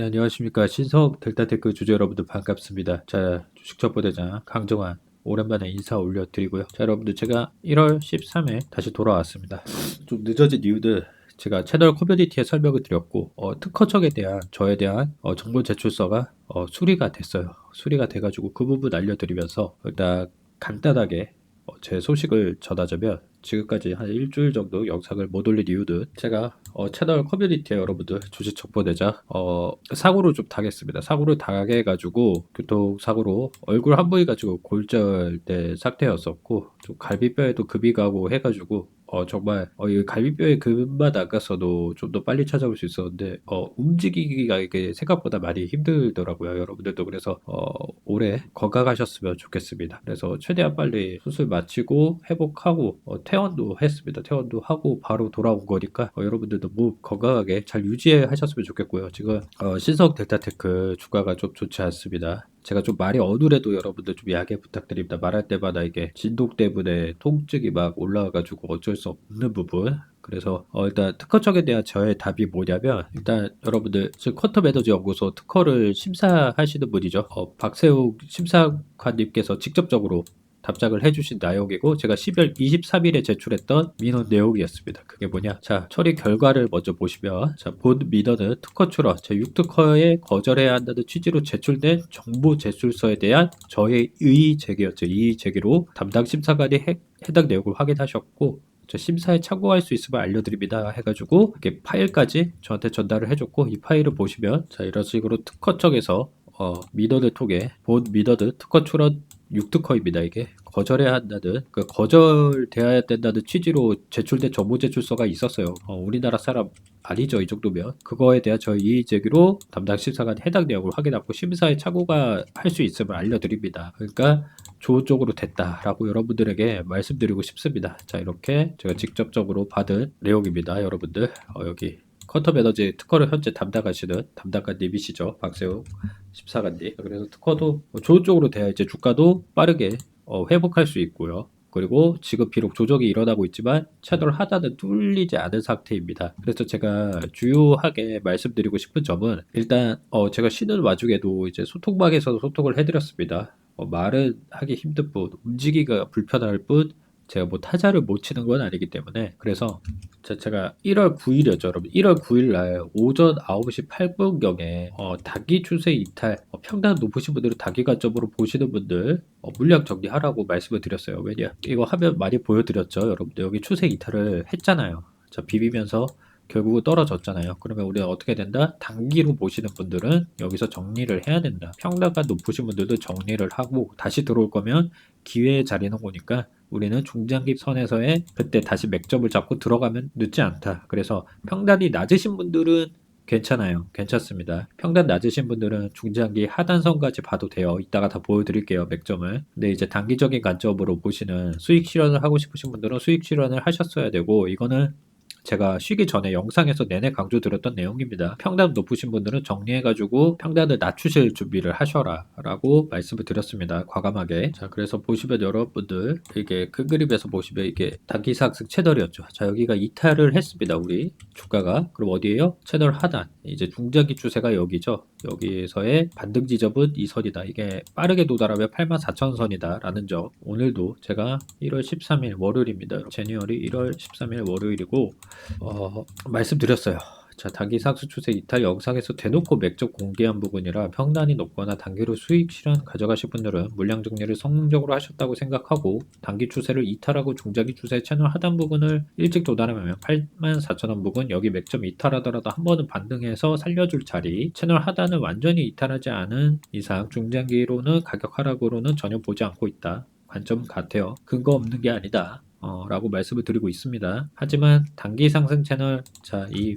네, 안녕하십니까. 신석 델타테크 주주 여러분들 반갑습니다. 자, 주식첩보대장 강정환. 오랜만에 인사 올려드리고요. 자, 여러분들 제가 1월 13일 다시 돌아왔습니다. 좀 늦어진 이유들 제가 채널 커뮤니티에 설명을 드렸고 어, 특허청에 대한 저에 대한 어, 정보 제출서가 어, 수리가 됐어요. 수리가 돼가지고 그 부분 알려드리면서 일단 간단하게 어, 제 소식을 전하자면 지금까지 한 일주일 정도 영상을 못 올린 이유는 제가 어, 채널 커뮤니티에 여러분들 주식 첩보내자 어, 사고를 좀 당했습니다. 사고를 당해가지고 교통사고로 얼굴 한 부위 가지고 골절된 상태였었고 좀 갈비뼈에도 급이 가고 해가지고 어, 정말, 어, 이 갈비뼈에 근만 나갔어도 좀 더 빨리 찾아올 수 있었는데, 어, 움직이기가 이게 생각보다 많이 힘들더라고요. 여러분들도 그래서, 어, 올해 건강하셨으면 좋겠습니다. 그래서 최대한 빨리 수술 마치고 회복하고, 어, 퇴원도 했습니다. 퇴원도 하고 바로 돌아온 거니까, 어, 여러분들도 몸 건강하게 잘 유지하셨으면 좋겠고요. 지금, 어, 신성 델타테크 주가가 좀 좋지 않습니다. 제가 좀 말이 어눌해도 여러분들 좀 양해 부탁드립니다. 말할 때마다 이게 진동 때문에 통증이 막 올라와가지고 어쩔 수 없는 부분. 그래서 어 일단 특허청에 대한 저의 답이 뭐냐면 일단 여러분들 지금 쿼터 매너지 연구소 특허를 심사하시는 분이죠. 어, 박세욱 심사관님께서 직접적으로 답장을 해주신 내용이고 제가 12월 23일에 제출했던 민원 내용이었습니다. 그게 뭐냐? 자 처리 결과를 먼저 보시면 자본 민원은 특허 출원 제 6특허에 거절해야 한다는 취지로 제출된 정보 제출서에 대한 저의 이의 제기였죠. 이의 제기로 담당 심사관이 해, 해당 내용을 확인하셨고 저 심사에 참고할 수 있으면 알려드립니다 해가지고 이렇게 파일까지 저한테 전달을 해줬고 이 파일을 보시면 자 이런 식으로 특허청에서 어, 미더드 통해 본 미더드 특허 출원 6특허입니다. 이게 거절해야 한다는 그 거절돼야 된다는 취지로 제출된 정보 제출서가 있었어요. 어, 우리나라 사람 아니죠 이 정도면 그거에 대한 저희 이의 제기로 담당 심사관 해당 내용을 확인하고 심사에 착오가 할 수 있음을 알려드립니다. 그러니까 좋은 쪽으로 됐다라고 여러분들에게 말씀드리고 싶습니다. 자 이렇게 제가 직접적으로 받은 내용입니다. 여러분들 어, 여기 쿼터 매너지 특허를 현재 담당하시는 담당관님이시죠. 박세웅 심사관님. 그래서 특허도 좋은 쪽으로 돼야 이제 주가도 빠르게 어, 회복할 수 있고요. 그리고 지금 비록 조정이 일어나고 있지만 채널 하단은 뚫리지 않은 상태입니다. 그래서 제가 주요하게 말씀드리고 싶은 점은 일단 어 제가 쉬는 와중에도 이제 소통방에서 소통을 해드렸습니다. 어 말은 하기 힘든 뿐 움직이기가 불편할 뿐 제가 뭐 타자를 못 치는 건 아니기 때문에 그래서 제가 1월 9일이었죠 여러분 1월 9일 날 오전 9시 8분경에 어, 단기 추세 이탈 어, 평단 높으신 분들은 단기 관점으로 보시는 분들 어, 물량 정리하라고 말씀을 드렸어요 왜냐 이거 하면 많이 보여드렸죠 여러분들 여기 추세 이탈을 했잖아요 자 비비면서 결국은 떨어졌잖아요. 그러면 우리가 어떻게 된다? 단기로 보시는 분들은 여기서 정리를 해야 된다. 평단가 높으신 분들도 정리를 하고 다시 들어올 거면 기회의 자리는 오니까 우리는 중장기 선에서의 그때 다시 맥점을 잡고 들어가면 늦지 않다. 그래서 평단이 낮으신 분들은 괜찮아요. 괜찮습니다. 평단 낮으신 분들은 중장기 하단선까지 봐도 돼요. 이따가 다 보여드릴게요. 맥점을. 근데 이제 단기적인 관점으로 보시는 수익 실현을 하고 싶으신 분들은 수익 실현을 하셨어야 되고 이거는 제가 쉬기 전에 영상에서 내내 강조드렸던 내용입니다. 평단 높으신 분들은 정리해가지고 평단을 낮추실 준비를 하셔라 라고 말씀을 드렸습니다. 과감하게. 자, 그래서 보시면 여러분들 이게 큰 그림에서 보시면 이게 단기 상승 채널이었죠. 자, 여기가 이탈을 했습니다. 우리 주가가. 그럼 어디에요? 채널 하단. 이제 중장기 추세가 여기죠. 여기서의 반등 지점은 이 선이다. 이게 빠르게 도달하면 84,000선이다. 라는 점. 오늘도 제가 1월 13일 월요일입니다. 제니얼이 1월 13일 월요일이고 어, 말씀드렸어요. 자, 단기 상승 추세 이탈 영상에서 대놓고 맥적 공개한 부분이라 평단이 높거나 단기로 수익 실현 가져가실 분들은 물량 정리를 성공적으로 하셨다고 생각하고 단기 추세를 이탈하고 중장기 추세 채널 하단 부분을 일찍 도달하면 84,000원 부분 여기 맥점 이탈하더라도 한 번은 반등해서 살려줄 자리 채널 하단을 완전히 이탈하지 않은 이상 중장기로는 가격 하락으로는 전혀 보지 않고 있다. 관점 같아요. 근거 없는 게 아니다. 어, 라고 말씀을 드리고 있습니다. 하지만 단기 상승 채널, 자, 이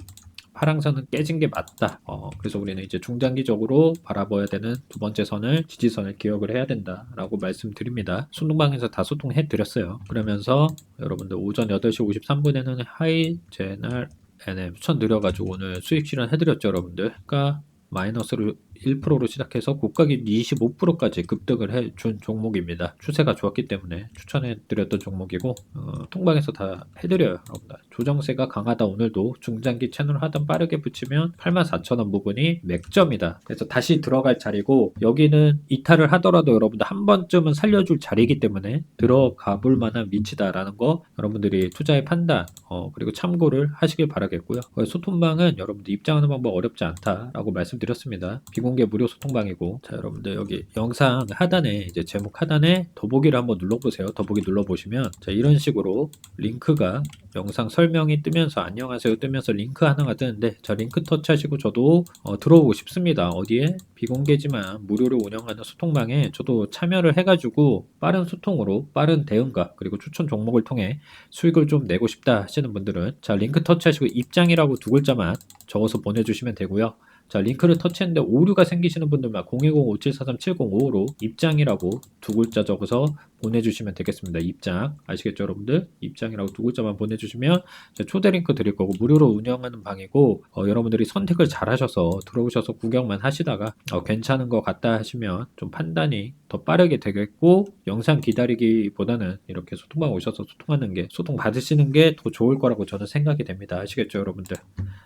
파랑선은 깨진 게 맞다. 어, 그래서 우리는 이제 중장기적으로 바라봐야 되는 두 번째 선을 지지선을 기억을 해야 된다라고 말씀드립니다. 순둥방에서 다 소통해 드렸어요. 그러면서 여러분들 오전 8시 53분에는 하이 제널 NM 추천 드려가지고 오늘 수익 실현 해드렸죠, 여러분들. 그러니까 마이너스로 1%로 시작해서 고가긴 25%까지 급등을 해준 종목입니다. 추세가 좋았기 때문에 추천해드렸던 종목이고 어, 통방에서 다 해드려요. 여러분들. 조정세가 강하다 오늘도 중장기 채널 하단 빠르게 붙이면 84,000원 부분이 맥점이다. 그래서 다시 들어갈 자리고 여기는 이탈을 하더라도 여러분들 한 번쯤은 살려줄 자리이기 때문에 들어가 볼 만한 위치다라는 거 여러분들이 투자의 판단 어, 그리고 참고를 하시길 바라겠고요. 어, 소통방은 여러분들 입장하는 방법 어렵지 않다라고 말씀드렸습니다. 비 공개 무료 소통방이고 자 여러분들 여기 영상 하단에 이제 제목 하단에 더보기를 한번 눌러보세요. 더보기 눌러보시면 자 이런 식으로 링크가 영상 설명이 뜨면서 안녕하세요 뜨면서 링크 하나가 뜨는데 자 링크 터치하시고 저도 어, 들어오고 싶습니다. 어디에 비공개지만 무료로 운영하는 소통방에 저도 참여를 해가지고 빠른 소통으로 빠른 대응과 그리고 추천 종목을 통해 수익을 좀 내고 싶다 하시는 분들은 자 링크 터치하시고 입장이라고 두 글자만 적어서 보내주시면 되고요. 자 링크를 터치했는데 오류가 생기시는 분들만 010-5743-7055로 입장이라고 두 글자 적어서 보내주시면 되겠습니다. 입장 아시겠죠 여러분들? 입장이라고 두 글자만 보내주시면 초대 링크 드릴 거고 무료로 운영하는 방이고 어, 여러분들이 선택을 잘 하셔서 들어오셔서 구경만 하시다가 어, 괜찮은 것 같다 하시면 좀 판단이 더 빠르게 되겠고 영상 기다리기보다는 이렇게 소통방 오셔서 소통하는 게 소통 받으시는 게 더 좋을 거라고 저는 생각이 됩니다. 아시겠죠 여러분들?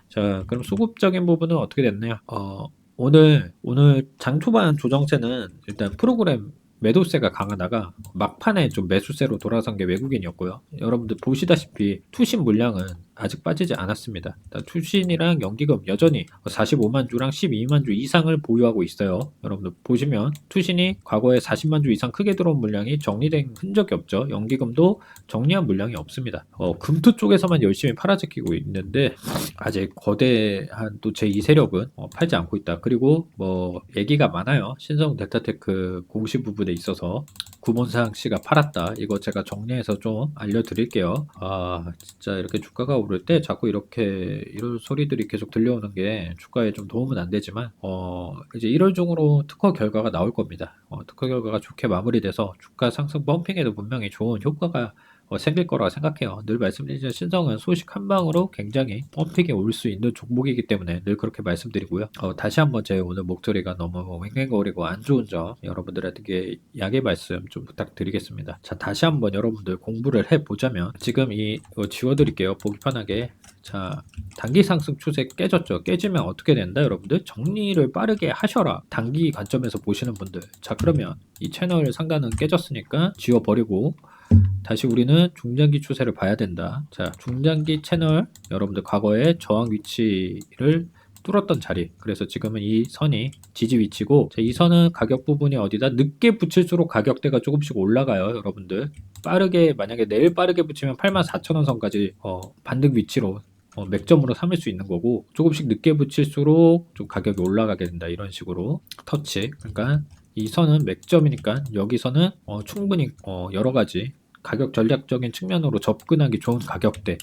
자 그럼 수급적인 부분은 어떻게 됐나요? 어, 오늘 오늘 장 초반 조정세는 일단 프로그램 매도세가 강하다가 막판에 좀 매수세로 돌아선 게 외국인이었고요. 여러분들 보시다시피 투신 물량은 아직 빠지지 않았습니다. 투신이랑 연기금 여전히 45만 주랑 12만 주 이상을 보유하고 있어요. 여러분들 보시면 투신이 과거에 40만 주 이상 크게 들어온 물량이 정리된 흔적이 없죠. 연기금도 정리한 물량이 없습니다. 어, 금투 쪽에서만 열심히 팔아제끼고 있는데 아직 거대한 또 제2 세력은 어, 팔지 않고 있다. 그리고 뭐 얘기가 많아요. 신성 델타테크 공시 부분에 있어서 구본상 씨가 팔았다. 이거 제가 정리해서 좀 알려드릴게요. 아 진짜 이렇게 주가가 오를 때 자꾸 이렇게 이런 소리들이 계속 들려오는 게 주가에 좀 도움은 안 되지만 어 이제 1월 중으로 특허 결과가 나올 겁니다. 어, 특허 결과가 좋게 마무리돼서 주가 상승 펌핑에도 분명히 좋은 효과가 어, 생길 거라고 생각해요. 늘 말씀드리지만 신성은 소식 한 방으로 굉장히 펌핑이 올 수 있는 종목이기 때문에 늘 그렇게 말씀드리고요. 어, 다시 한번 제 오늘 목소리가 너무 왱왱거리고 안 좋은 점 여러분들에게 약의 말씀 좀 부탁드리겠습니다. 자 다시 한번 여러분들 공부를 해보자면 지금 이 어, 지워드릴게요. 보기 편하게 자 단기 상승 추세 깨졌죠. 깨지면 어떻게 된다 여러분들? 정리를 빠르게 하셔라. 단기 관점에서 보시는 분들. 자 그러면 이 채널 상단은 깨졌으니까 지워버리고 다시 우리는 중장기 추세를 봐야 된다. 자, 중장기 채널 여러분들 과거에 저항 위치를 뚫었던 자리. 그래서 지금은 이 선이 지지 위치고 자, 이 선은 가격 부분이 어디다 늦게 붙일수록 가격대가 조금씩 올라가요, 여러분들. 빠르게 만약에 내일 빠르게 붙이면 84,000원 선까지 어, 반등 위치로 어, 맥점으로 삼을 수 있는 거고 조금씩 늦게 붙일수록 좀 가격이 올라가게 된다 이런 식으로 터치 그러니까 이 선은 맥점이니까 여기서는 어, 충분히 어, 여러 가지 가격 전략적인 측면으로 접근하기 좋은 가격대.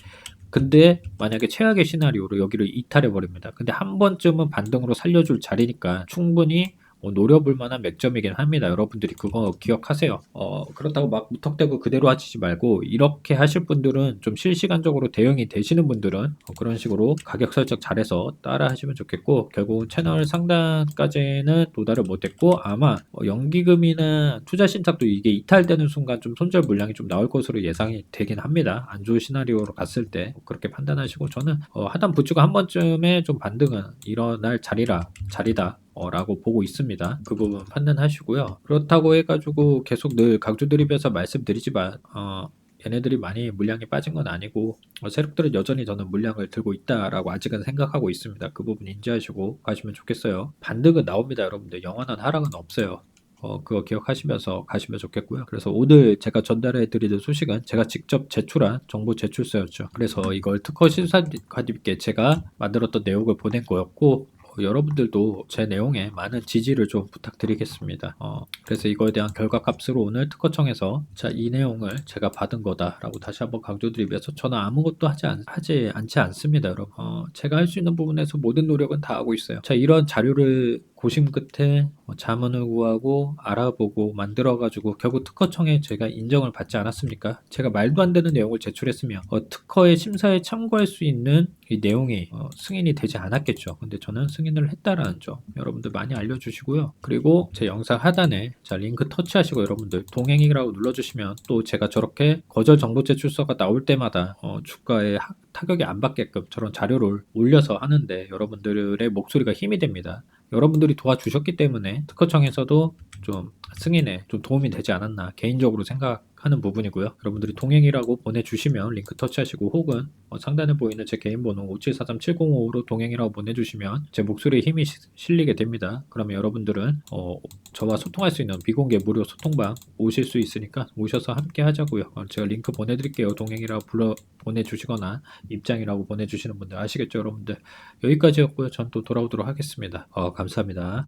근데 만약에 최악의 시나리오로 여기를 이탈해 버립니다. 근데 한 번쯤은 반등으로 살려줄 자리니까 충분히 어, 노려볼 만한 맥점이긴 합니다. 여러분들이 그거 기억하세요. 어, 그렇다고 막 무턱대고 그대로 하시지 말고 이렇게 하실 분들은 좀 실시간적으로 대응이 되시는 분들은 어, 그런 식으로 가격 설정 잘해서 따라 하시면 좋겠고 결국 채널 상단까지는 도달을 못했고 아마 어, 연기금이나 투자 신탁도 이게 이탈되는 순간 좀 손절 물량이 좀 나올 것으로 예상이 되긴 합니다. 안 좋은 시나리오로 갔을 때 그렇게 판단하시고 저는 어, 하단 부추가 한 번쯤에 좀 반등은 일어날 자리라 자리다 어, 라고 보고 있습니다. 그 부분 판단하시고요. 그렇다고 해가지고 계속 늘 강조 드립에서 말씀드리지만 어, 얘네들이 많이 물량이 빠진 건 아니고 어, 세력들은 여전히 저는 물량을 들고 있다라고 아직은 생각하고 있습니다. 그 부분 인지하시고 가시면 좋겠어요. 반등은 나옵니다, 여러분들. 영원한 하락은 없어요. 어, 그거 기억하시면서 가시면 좋겠고요. 그래서 오늘 제가 전달해 드리는 소식은 제가 직접 제출한 정보 제출서였죠. 그래서 이걸 특허 신사관님께 제가 만들었던 내용을 보낸 거였고 여러분들도 제 내용에 많은 지지를 좀 부탁드리겠습니다. 어, 그래서 이거에 대한 결과값으로 오늘 특허청에서 자, 이 내용을 제가 받은 거다라고 다시 한번 강조드리면서 저는 아무것도 하지, 않, 하지 않지 않습니다, 여러분. 어, 제가 할 수 있는 부분에서 모든 노력은 다 하고 있어요. 자, 이런 자료를 고심 끝에 뭐 자문을 구하고 알아보고 만들어가지고 결국 특허청에 제가 인정을 받지 않았습니까? 제가 말도 안 되는 내용을 제출했으며 어, 특허의 심사에 참고할 수 있는 이 내용이 어, 승인이 되지 않았겠죠. 근데 저는 승인을 했다라는 점 여러분들 많이 알려주시고요. 그리고 제 영상 하단에 자 링크 터치하시고 여러분들 동행이라고 눌러주시면 또 제가 저렇게 거절 정보 제출서가 나올 때마다 어, 주가에 하- 타격이 안 받게끔 저런 자료를 올려서 하는데 여러분들의 목소리가 힘이 됩니다. 여러분들이 도와주셨기 때문에 특허청에서도 좀 승인에 좀 도움이 되지 않았나 개인적으로 생각 하는 부분이고요. 여러분들이 동행이라고 보내주시면 링크 터치하시고 혹은 어, 상단에 보이는 제 개인 번호 5743-7055로 동행이라고 보내주시면 제 목소리에 힘이 시- 실리게 됩니다. 그러면 여러분들은 어, 저와 소통할 수 있는 비공개 무료 소통방 오실 수 있으니까 오셔서 함께 하자고요. 어, 제가 링크 보내드릴게요. 동행이라고 불러 보내주시거나 입장이라고 보내주시는 분들 아시겠죠, 여러분들? 여기까지였고요. 전 또 돌아오도록 하겠습니다. 어, 감사합니다.